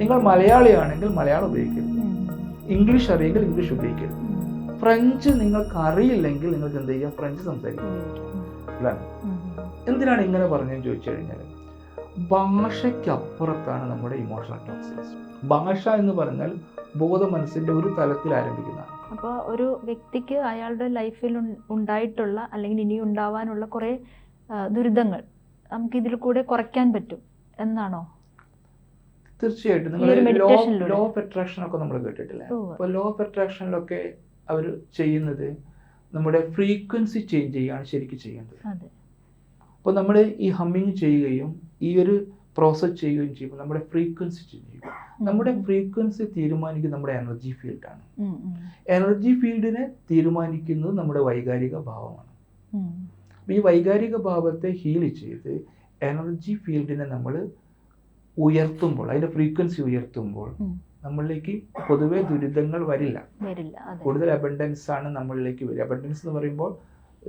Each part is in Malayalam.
നിങ്ങൾ മലയാളിയാണെങ്കിൽ മലയാളം ഉപയോഗിക്കരുത്. ഇംഗ്ലീഷ് അറിയെങ്കിൽ ഇംഗ്ലീഷ് ഉപയോഗിക്കരുത്. ഫ്രഞ്ച് നിങ്ങൾക്ക് അറിയില്ലെങ്കിൽ നിങ്ങൾക്ക് എന്ത് ചെയ്യാം ഫ്രഞ്ച് സംസാരിക്കുക. എന്തിനാണ് ഇങ്ങനെ പറഞ്ഞതെന്ന് ചോദിച്ചു കഴിഞ്ഞാൽ ഭാഷയ്ക്കപ്പുറത്താണ് നമ്മുടെ ഇമോഷണൽ ക്ലാസ് ഭാഷ എന്ന് പറഞ്ഞാൽ ബോധ മനസ്സിന്റെ ഒരു തലത്തിൽ ആരംഭിക്കുന്നതാണ്. അപ്പോൾ ഒരു വ്യക്തിക്ക് അയാളുടെ ലൈഫിൽ ഉണ്ടായിട്ടുള്ള അല്ലെങ്കിൽ ഇനി ഉണ്ടാവാനുള്ള കുറേ ദുരിതങ്ങൾ നമുക്ക് ഇതിൽ കൂടെ കുറയ്ക്കാൻ പറ്റും എന്നാണോ? തീർച്ചയായിട്ടും നിങ്ങൾ ലോ ലോ ഓഫ് അട്രാക്ഷൻ ഒക്കെ നമ്മൾ കേട്ടിട്ടില്ലേ? അപ്പൊ അപ്പോൾ ലോ ഓഫ് അട്രാക്ഷനിലൊക്കെ അവർ ചെയ്യുന്നത് നമ്മുടെ ഫ്രീക്വൻസി ചേഞ്ച് ചെയ്യുകയാണ് ശരിക്കും ചെയ്യേണ്ടത് അതെ. അപ്പോൾ നമ്മൾ ഈ ഹമ്മിങ് ചെയ്യുകയും ഈ ഒരു പ്രോസസ് ചെയ്യുകയും ചെയ്യുമ്പോൾ നമ്മുടെ ഫ്രീക്വൻസി ചേഞ്ച് ചെയ്യും നമ്മുടെ ഫ്രീക്വൻസി തീരുമാനിക്കുന്നത് നമ്മുടെ എനർജി ഫീൽഡാണ് എനർജി ഫീൽഡിനെ തീരുമാനിക്കുന്നത് നമ്മുടെ വൈകാരിക ഭാവമാണ്. ഈ വൈകാരിക ഭാവത്തെ ഹീൽ ചെയ്ത് എനർജി ഫീൽഡിനെ നമ്മൾ ഉയർത്തുമ്പോൾ അതിന്റെ ഫ്രീക്വൻസി ഉയർത്തുമ്പോൾ നമ്മളിലേക്ക് പൊതുവെ ദുരിതങ്ങൾ വരില്ല. കൂടുതൽ അബണ്ടൻസ് ആണ് നമ്മളിലേക്ക് വരിക. അബണ്ടൻസ് എന്ന് പറയുമ്പോൾ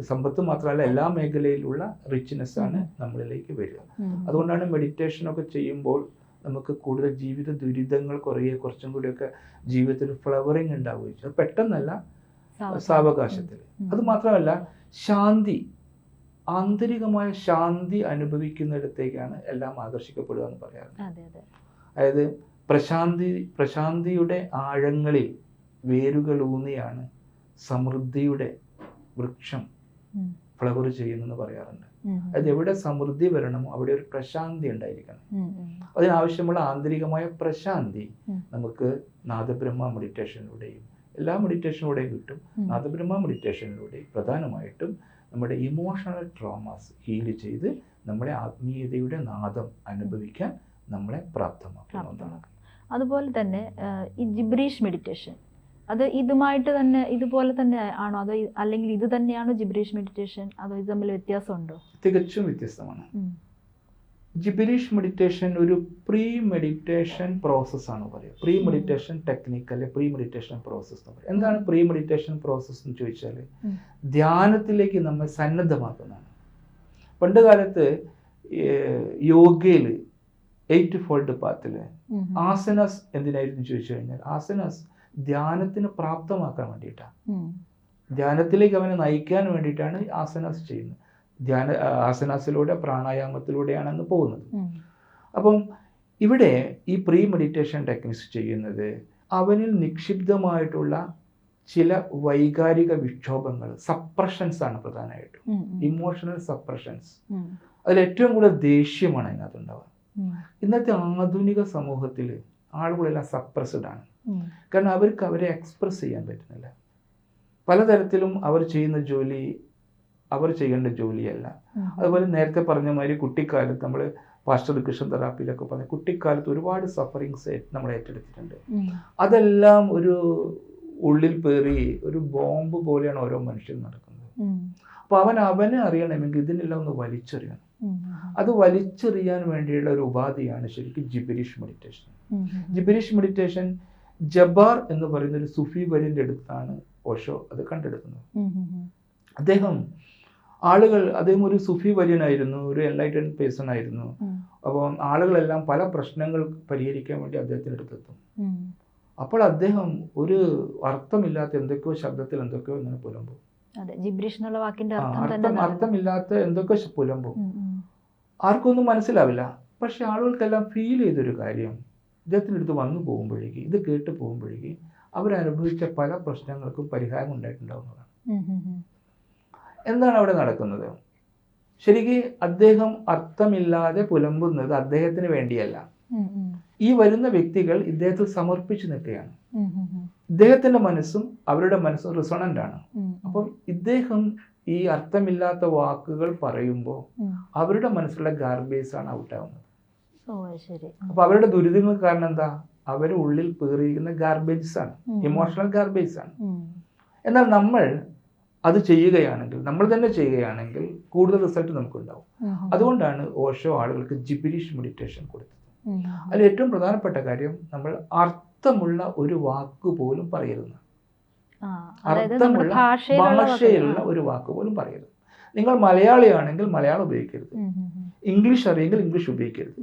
സമ്പത്ത് മാത്രമല്ല എല്ലാ മേഖലയിലുള്ള റിച്ച്നെസ് ആണ് നമ്മളിലേക്ക് വരിക. അതുകൊണ്ടാണ് മെഡിറ്റേഷൻ ഒക്കെ ചെയ്യുമ്പോൾ നമുക്ക് കൂടുതൽ ജീവിത ദുരിതങ്ങൾ കുറയുക കുറച്ചും കൂടിയൊക്കെ ജീവിതത്തിൽ ഫ്ലവറിങ് ഉണ്ടാവുകയും ചെയ്യും പെട്ടെന്നല്ല സാവകാശത്തിൽ. അത് മാത്രമല്ല ശാന്തി ആന്തരികമായ ശാന്തി അനുഭവിക്കുന്നിടത്തേക്കാണ് എല്ലാം ആകർഷിക്കപ്പെടുക എന്ന് പറയാറുണ്ട്. അതെ അതെ. അതായത് പ്രശാന്തി പ്രശാന്തിയുടെ ആഴങ്ങളിൽ വേരുകൾ ഊന്നിയാണ് സമൃദ്ധിയുടെ വൃക്ഷം. ഫ്ലവർ ചെയ്യുന്നെന്ന് പറയാറുണ്ട്. അത് അതായത് എവിടെ സമൃദ്ധി വരണമോ അവിടെ ഒരു പ്രശാന്തി ഉണ്ടായിരിക്കണം. അതിനാവശ്യമുള്ള ആന്തരികമായ പ്രശാന്തി നമുക്ക് നാദബ്രഹ്മ മെഡിറ്റേഷനിലൂടെയും എല്ലാ മെഡിറ്റേഷനിലൂടെയും കിട്ടും. നാദബ്രഹ്മ മെഡിറ്റേഷനിലൂടെ പ്രധാനമായിട്ടും നമ്മുടെ ഇമോഷണൽ ട്രോമാസ് ഹീൽ ചെയ്ത് നമ്മുടെ ആത്മീയതയുടെ നാദം അനുഭവിക്കാൻ നമ്മളെ പ്രാപ്തമാക്കുന്നതാണ് അതുപോലെ തന്നെ ഈ ജിബ്രീഷ് മെഡിറ്റേഷൻ അത് ഇതുമായിട്ട് തന്നെ ഇതുപോലെ തന്നെ ആണോ? അതോ അല്ലെങ്കിൽ ഇത് തന്നെയാണോ ജിബ്രീഷ് മെഡിറ്റേഷൻ അതോ ഇത് തമ്മിൽ വ്യത്യാസമുണ്ടോ? തികച്ചും വ്യത്യസ്തമാണ്. ജിബിരീഷ് മെഡിറ്റേഷൻ ഒരു പ്രീ മെഡിറ്റേഷൻ പ്രോസസ്സാണ് പറയുക. പ്രീ മെഡിറ്റേഷൻ ടെക്നിക്ക് അല്ലെ പ്രീ മെഡിറ്റേഷൻ പ്രോസസ്സ് എന്ന് പറയുക. എന്താണ് പ്രീ മെഡിറ്റേഷൻ പ്രോസസ്സ് എന്ന് ചോദിച്ചാൽ ധ്യാനത്തിലേക്ക് നമ്മെ സന്നദ്ധമാക്കുന്നതാണ്. പണ്ട് കാലത്ത് യോഗയിൽ എയ്റ്റ് ഫോൾഡ് പാത്തിൽ ആസനസ് എന്തിനായിരുന്നു ചോദിച്ചു കഴിഞ്ഞാൽ ആസനസ് ധ്യാനത്തിന് പ്രാപ്തമാക്കാൻ വേണ്ടിയിട്ടാണ്. ധ്യാനത്തിലേക്ക് അവനെ നയിക്കാൻ വേണ്ടിയിട്ടാണ് ആസനസ് ചെയ്യുന്നത്. ധ്യാന ആസനാസിലൂടെ പ്രാണായാമത്തിലൂടെയാണ് അന്ന് പോകുന്നത്. അപ്പം ഇവിടെ ഈ പ്രീ മെഡിറ്റേഷൻ ടെക്നിക്സ് ചെയ്യുന്നത് അവനിൽ നിക്ഷിപ്തമായിട്ടുള്ള ചില വൈകാരിക വിക്ഷോഭങ്ങൾ സപ്രഷൻസ് ആണ് പ്രധാനമായിട്ടും. ഇമോഷണൽ സപ്രഷൻസ് അതിൽ ഏറ്റവും കൂടുതൽ ദേഷ്യമാണ് അതിനകത്ത് ഉണ്ടാവുക ഇന്നത്തെ ആധുനിക സമൂഹത്തിൽ ആളുകളെല്ലാം സപ്രസ്ഡ് ആണ്. കാരണം അവർക്ക് അവരെ എക്സ്പ്രസ് ചെയ്യാൻ പറ്റുന്നില്ല. പലതരത്തിലും അവർ ചെയ്യുന്ന ജോലി അവർ ചെയ്യേണ്ട ജോലിയല്ല. അതുപോലെ നേരത്തെ പറഞ്ഞ മാതിരി കുട്ടിക്കാലത്ത് നമ്മൾ പാസ്റ്റർ കൃഷ്ണൻ തെറാപ്പിയിലൊക്കെ പറഞ്ഞ കുട്ടിക്കാലത്ത് ഒരുപാട് സഫറിങ്സ് നമ്മൾ ഏറ്റെടുത്തിട്ടുണ്ട്. അതെല്ലാം ഒരു ഉള്ളിൽ പേറി ഒരു ബോംബ് പോലെയാണ് ഓരോ മനുഷ്യൻ നടക്കുന്നത്. അപ്പൊ അപ്പോൾ അവൻ അവനെ അറിയണമെങ്കിൽ ഇതിനെല്ലാം ഒന്ന് വലിച്ചെറിയണം. അത് വലിച്ചെറിയാൻ വേണ്ടിയുള്ള ഒരു ഉപാധിയാണ് ശരിക്കും ജിബിരിഷ് മെഡിറ്റേഷൻ. ജിബിരിഷ് മെഡിറ്റേഷൻ ജബാർ എന്ന് പറയുന്ന ഒരു സുഫി വര്യന്റെ അടുത്താണ് ഓഷോ അത് കണ്ടെടുക്കുന്നത്. അദ്ദേഹം ആളുകൾ അദ്ദേഹം ഒരു സുഫി വര്യനായിരുന്നു ഒരു എൻലൈറ്റൻ പേഴ്സൺ ആയിരുന്നു. അപ്പോൾ ആളുകളെല്ലാം പല പ്രശ്നങ്ങൾ പരിഹരിക്കാൻ വേണ്ടി അദ്ദേഹത്തിന്റെ അടുത്തെത്തും. അപ്പോൾ അദ്ദേഹം ഒരു അർത്ഥമില്ലാത്ത എന്തൊക്കെയോ ശബ്ദത്തിൽ എന്തൊക്കെയോ ഇങ്ങനെ പുലമ്പും. അർത്ഥം അർത്ഥമില്ലാത്ത എന്തൊക്കെ പുലമ്പോ. ആർക്കൊന്നും മനസ്സിലാവില്ല. പക്ഷെ ആളുകൾക്കെല്ലാം ഫീൽ ചെയ്തൊരു കാര്യം. ഇദ്ദേഹത്തിന്റെ അടുത്ത് വന്നു പോകുമ്പോഴേക്ക് ഇത് കേട്ട് പോകുമ്പോഴേക്ക് അവരനുഭവിച്ച പല പ്രശ്നങ്ങൾക്കും പരിഹാരം ഉണ്ടായിട്ടുണ്ടാവുന്നതാണ്. എന്താണ് അവിടെ നടക്കുന്നത്? ശരിക്ക് അദ്ദേഹം അർത്ഥമില്ലാതെ പുലമ്പുന്നത് അദ്ദേഹത്തിന് വേണ്ടിയല്ല. ഈ വരുന്ന വ്യക്തികൾ ഇദ്ദേഹത്തിൽ സമർപ്പിച്ചു നിൽക്കുകയാണ്. ഇദ്ദേഹത്തിന്റെ മനസ്സും അവരുടെ മനസ്സും റിസണന്റ് ആണ്. അപ്പം ഇദ്ദേഹം ഈ അർത്ഥമില്ലാത്ത വാക്കുകൾ പറയുമ്പോൾ അവരുടെ മനസ്സിലുള്ള ഗാർബേജ് ആണ് ഔട്ടാവുന്നത്. അപ്പൊ അവരുടെ ദുരിതങ്ങൾ കാരണം എന്താ? അവരുടെ ഉള്ളിൽ പേറിയിരിക്കുന്ന ഗാർബേജസ് ആണ്. ഇമോഷണൽ ഗാർബേജസ് ആണ്. എന്നാൽ നമ്മൾ അത് ചെയ്യുകയാണെങ്കിൽ നമ്മൾ തന്നെ ചെയ്യുകയാണെങ്കിൽ കൂടുതൽ റിസൾട്ട് നമുക്കുണ്ടാവും. അതുകൊണ്ടാണ് ഓഷോ ആളുകൾക്ക് ജിബിരിഷ് മെഡിറ്റേഷൻ കൊടുത്തത്. അതിൽ ഏറ്റവും പ്രധാനപ്പെട്ട കാര്യം നമ്മൾ അർത്ഥമുള്ള ഒരു വാക്ക് പോലും പറയരുത്. അർത്ഥമുള്ള ഭാഷയിലുള്ള ഒരു വാക്ക് പോലും പറയരുത്. നിങ്ങൾ മലയാളിയാണെങ്കിൽ മലയാളം ഉപയോഗിക്കരുത്. ഇംഗ്ലീഷ് അറിയെങ്കിൽ ഇംഗ്ലീഷ് ഉപയോഗിക്കരുത്.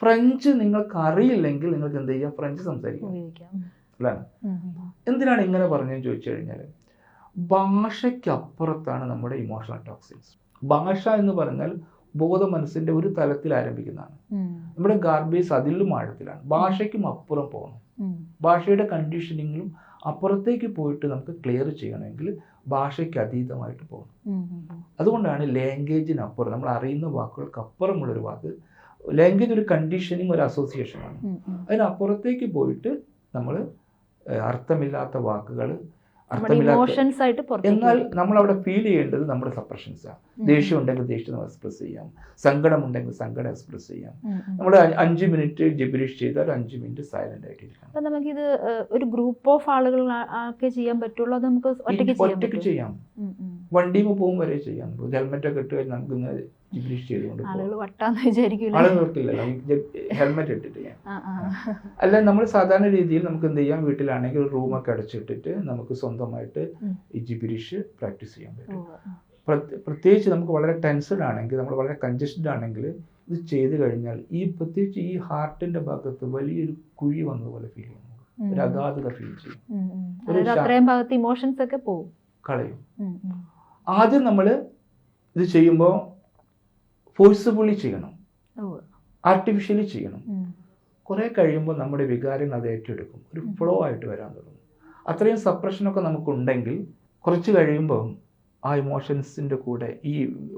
ഫ്രഞ്ച് നിങ്ങൾക്ക് അറിയില്ലെങ്കിൽ നിങ്ങൾക്ക് എന്ത് ചെയ്യാം? ഫ്രഞ്ച് സംസാരിക്കാം. ഉപയോഗിക്കാം. അല്ലേ? ഉം, ഉം. എന്തിനാണ് ഇങ്ങനെ പറഞ്ഞതെന്ന് ചോദിച്ചു കഴിഞ്ഞാൽ ഭാഷയ്ക്കപ്പുറത്താണ് നമ്മുടെ ഇമോഷണൽ ടോക്സിൻസ് ഭാഷ എന്ന് പറഞ്ഞാൽ ബോധ മനസ്സിന്റെ ഒരു തലത്തിൽ ആരംഭിക്കുന്നതാണ്. നമ്മുടെ ഗാർബേജ് അതിലും ആഴത്തിലാണ്. ഭാഷയ്ക്കും അപ്പുറം പോകണം. ഭാഷയുടെ കണ്ടീഷനിങ്ങിലും അപ്പുറത്തേക്ക് പോയിട്ട് നമുക്ക് ക്ലിയർ ചെയ്യണമെങ്കിൽ ഭാഷയ്ക്ക് അതീതമായിട്ട് പോകണം. അതുകൊണ്ടാണ് ലാംഗ്വേജിനപ്പുറം നമ്മൾ അറിയുന്ന വാക്കുകൾക്ക് അപ്പുറമുള്ളൊരു വാക്ക് ലാംഗ്വേജ് ഒരു കണ്ടീഷനിങ് ഒരു അസോസിയേഷനാണ്. അതിനപ്പുറത്തേക്ക് പോയിട്ട് നമ്മൾ അർത്ഥമില്ലാത്ത വാക്കുകൾ ആയിട്ട് എന്നാൽ നമ്മൾ അവിടെ ഫീൽ ചെയ്യേണ്ടത് നമ്മുടെ സപ്രഷൻസാണ് ആണ്. ദേഷ്യം ഉണ്ടെങ്കിൽ ദേഷ്യം നമ്മൾ എക്സ്പ്രസ് ചെയ്യാം. സങ്കടം ഉണ്ടെങ്കിൽ സങ്കടം എക്സ്പ്രസ് ചെയ്യാം. നമ്മൾ അഞ്ച് മിനിറ്റ് ജിബിലിഷ് ചെയ്താൽ അഞ്ച് മിനിറ്റ് സൈലന്റ് ആയിട്ടിരിക്കണം. അപ്പൊ നമുക്കിത് ഇത് ഒരു ഗ്രൂപ്പ് ഓഫ് ആളുകൾ ചെയ്യാൻ പറ്റുള്ളൂ അത് നമുക്ക് ഒറ്റയ്ക്ക് ചെയ്യാം. വണ്ടിയിൽ പോകും വരെ ചെയ്യാം. ഹെൽമെറ്റ് ഒക്കെ ഇട്ട് കഴിഞ്ഞാൽ നമുക്ക് ജിബിരിഷ് ചെയ്തുകൊണ്ട് ആളുകൾ വിചാരിക്കൂല? ഹെൽമെറ്റ് ഇട്ടിട്ട് ആ. അല്ല നമ്മൾ സാധാരണ രീതിയിൽ നമുക്ക് എന്ത് ചെയ്യാം? വീട്ടിലാണെങ്കിൽ റൂമൊക്കെ അടച്ചിട്ടിട്ട് നമുക്ക് സ്വന്തമായിട്ട്. ഈ ജിബിരിഷ് പ്രാക്ടീസ് ചെയ്യാൻ പറ്റും. പ്രത്യേകിച്ച് നമുക്ക് വളരെ ടെൻസ്ഡ് ആണെങ്കിൽ നമ്മൾ വളരെ കൺജസ്റ്റഡ് ആണെങ്കിൽ ഇത് ചെയ്തു കഴിഞ്ഞാൽ ഈ പ്രത്യേകിച്ച് ഈ ഹാർട്ടിന്റെ ഭാഗത്ത് വലിയൊരു കുഴി വന്നതുപോലെ ഫീൽ ചെയ്യും ഒരു അഗാധത ഫീൽ ചെയ്യും ഇമോഷൻസ് ഒക്കെ പോകും കളയും. ആദ്യം നമ്മൾ ഇത് ചെയ്യുമ്പോൾ ഫോഴ്സ്ഫുള്ളി ചെയ്യണം ആർട്ടിഫിഷ്യലി ചെയ്യണം. കുറേ കഴിയുമ്പോൾ നമ്മുടെ വികാരങ്ങൾ അത് ഏറ്റെടുക്കും ഒരു ഫ്ലോ ആയിട്ട് വരാൻ തുടങ്ങും അത്രയും സപ്രഷനൊക്കെ നമുക്കുണ്ടെങ്കിൽ കുറച്ച് കഴിയുമ്പോൾ ആ ഇമോഷൻസിന്റെ കൂടെ ഈ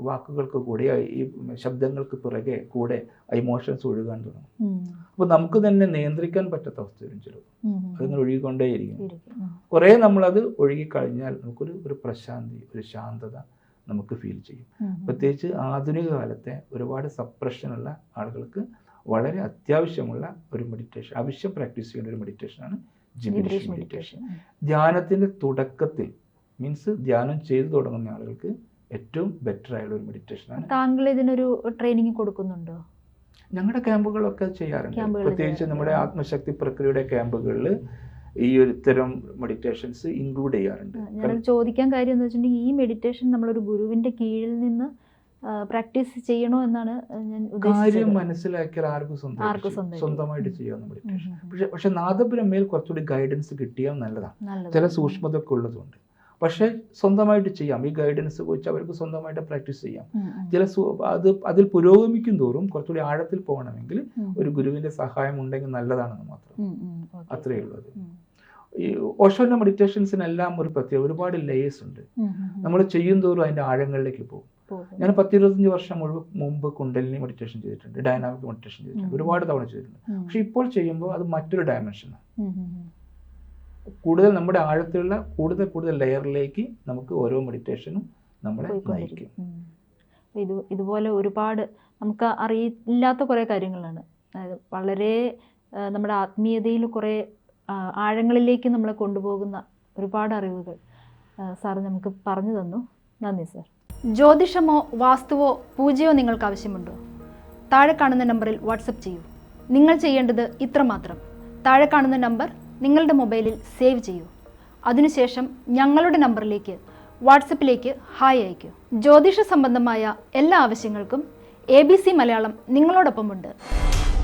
വാക്കുകൾക്ക് കൂടെ ഈ ശബ്ദങ്ങൾക്ക് പിറകെ കൂടെ ആ ഇമോഷൻസ് ഒഴുകാൻ തുടങ്ങും. അപ്പോൾ നമുക്ക് തന്നെ നിയന്ത്രിക്കാൻ പറ്റാത്ത അവസ്ഥ വരും ചിലപ്പോൾ. അതിങ്ങനെ ഒഴുകിക്കൊണ്ടേയിരിക്കും. കുറേ നമ്മളത് ഒഴുകിക്കഴിഞ്ഞാൽ നമുക്കൊരു ഒരു പ്രശാന്തി ഒരു ശാന്തത നമുക്ക് ഫീൽ ചെയ്യും. പ്രത്യേകിച്ച് ആധുനിക കാലത്തെ ഒരുപാട് സപ്രഷനുള്ള ആളുകൾക്ക് വളരെ അത്യാവശ്യമുള്ള ഒരു മെഡിറ്റേഷൻ ആവശ്യം പ്രാക്ടീസ് ചെയ്യുന്ന ഒരു മെഡിറ്റേഷനാണ് മെഡിറ്റേഷൻ മെഡിറ്റേഷൻ ധ്യാനത്തിന്റെ തുടക്കത്തിൽ മീൻസ് ധ്യാനം ചെയ്തു തുടങ്ങുന്ന ആളുകൾക്ക് ഏറ്റവും ബെറ്റർ ആയുള്ള ഒരു മെഡിറ്റേഷനാണ് താങ്കൾ ഇതിനൊരു ട്രെയിനിങ് കൊടുക്കുന്നുണ്ടോ? ഞങ്ങളുടെ ക്യാമ്പുകളൊക്കെ ചെയ്യാറുണ്ട്. പ്രത്യേകിച്ച് നമ്മുടെ ആത്മശക്തി പ്രക്രിയയുടെ ക്യാമ്പുകളിൽ ഈ ഒരു തരം മെഡിറ്റേഷൻസ് ഇൻക്ലൂഡ് ചെയ്യാറുണ്ട് ഞാൻ ചോദിക്കാൻ കാര്യം എന്ന് വെച്ചിട്ടുണ്ടെങ്കിൽ ഈ മെഡിറ്റേഷൻ നമ്മളൊരു ഗുരുവിന്റെ കീഴിൽ നിന്ന് പ്രാക്ടീസ് ചെയ്യണോ എന്നാണ് ഞാൻ കാര്യം മനസ്സിലാക്കിയാൽ ആർക്കും സ്വന്തം സ്വന്തമായിട്ട് ചെയ്യാം. ചെയ്യാവുന്ന മെഡിറ്റേഷൻ. പക്ഷെ പക്ഷെ നാദബ്രഹ്മയിൽ കുറച്ചുകൂടി ഗൈഡൻസ് കിട്ടിയാൽ നല്ലതാണ്. ചില സൂക്ഷ്മതയൊക്കെ ഉള്ളതുകൊണ്ട്. പക്ഷേ സ്വന്തമായിട്ട് ചെയ്യാം. ഈ ഗൈഡൻസ് വെച്ച് അവർക്ക് സ്വന്തമായിട്ട് പ്രാക്ടീസ് ചെയ്യാം. ചില അത് അതിൽ പുരോഗമിക്കും തോറും കുറച്ചുകൂടി ആഴത്തിൽ പോകണമെങ്കിൽ ഒരു ഗുരുവിന്റെ സഹായം ഉണ്ടെങ്കിൽ നല്ലതാണെന്ന് മാത്രം. അത്രയേ ഉള്ളൂ. ഈ ഓഷോന്റെ മെഡിറ്റേഷൻസിനെല്ലാം ഒരു പ്രത്യേക ഒരുപാട് ലേയേഴ്സ് ഉണ്ട്. നമ്മൾ ചെയ്യും തോറും അതിന്റെ ആഴങ്ങളിലേക്ക് പോകും. ഞാൻ പത്തിരുപത്തഞ്ച് വർഷം മുഴുവൻ മുമ്പ് കുണ്ടലിനി മെഡിറ്റേഷൻ ചെയ്തിട്ടുണ്ട് ഡൈനാമിക് മെഡിറ്റേഷൻ ചെയ്തിട്ടുണ്ട്. ഒരുപാട് തവണ ചെയ്തിട്ടുണ്ട്. പക്ഷെ ഇപ്പോൾ ചെയ്യുമ്പോൾ അത് മറ്റൊരു ഡയമെൻഷനാണ്. കൂടുതൽ നമ്മുടെ ആഴത്തിലുള്ള കൂടുതൽ കൂടുതൽ ലെയറിലേക്ക് നമുക്ക് ഓരോ മെഡിറ്റേഷനും നമ്മളെ നയിക്കും. ഇത് ഇതുപോലെ ഒരുപാട് നമുക്ക് അറിയില്ലാത്ത കുറേ കാര്യങ്ങളാണ്. അതായത് വളരെ നമ്മുടെ ആത്മീയതയിൽ കുറേ ആഴങ്ങളിലേക്ക് നമ്മളെ കൊണ്ടുപോകുന്ന ഒരുപാട് അറിവുകൾ സാർ നമുക്ക് പറഞ്ഞു തന്നു. നന്ദി സാർ. ജ്യോതിഷമോ വാസ്തുവോ പൂജയോ നിങ്ങൾക്ക് ആവശ്യമുണ്ടോ? താഴെ കാണുന്ന നമ്പറിൽ വാട്സപ്പ് ചെയ്യൂ. നിങ്ങൾ ചെയ്യേണ്ടത് ഇത്രമാത്രം. താഴെ കാണുന്ന നമ്പർ നിങ്ങളുടെ മൊബൈലിൽ സേവ് ചെയ്യൂ. അതിനുശേഷം ഞങ്ങളുടെ നമ്പറിലേക്ക് വാട്സപ്പിലേക്ക് ഹായ് അയയ്ക്കൂ ജ്യോതിഷ സംബന്ധമായ എല്ലാ ആവശ്യങ്ങൾക്കും എ ബി സി മലയാളം നിങ്ങളോടൊപ്പമുണ്ട്.